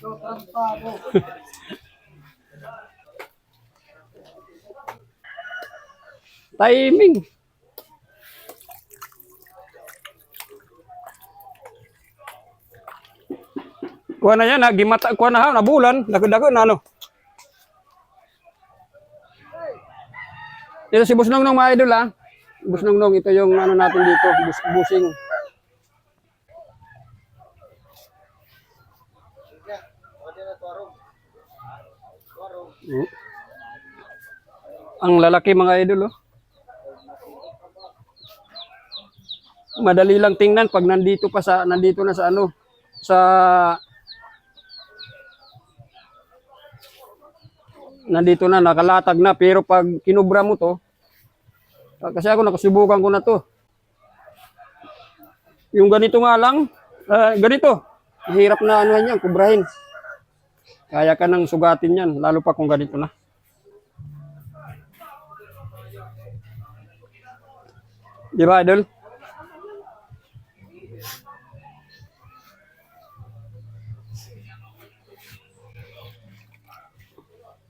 Timing. Kuha na yan, ha? Gimata, kuha na ha, nabulan, dako-dako na ano. Ito si Busnong Nong mga idol ha. Busnong Nong, ito yung ano natin dito, bus busing. Mm. Ang lalaki mga idol oh. Madali lang tingnan pag nandito pa sa nandito na sa ano sa nandito na nakalatag na pero pag kinubra mo to kasi ako nakasubukan ko na to yung ganito nga lang ah, ganito hirap na ano yan kubrahin kaya ka nang sugatin yan lalo pa kung ganito na di ba idol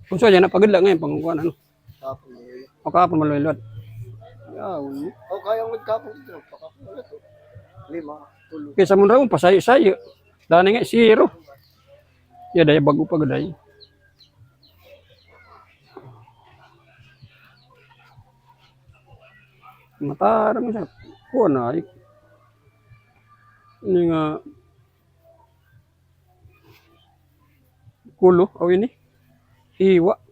kung so yan napagod lang ngayon pang kuha ano Kapon yun. o kahapon malulod yaw O kaya mo kapon dito. Pakapon oh. Lima. Tulo. Kaysa mo raw, pasayo-sayo. Dani nga, zero. Ya, daya bago pa gaday. Matarang siya. Kuha na. ay. Ini nga. Kulo, o ini. Hiwa.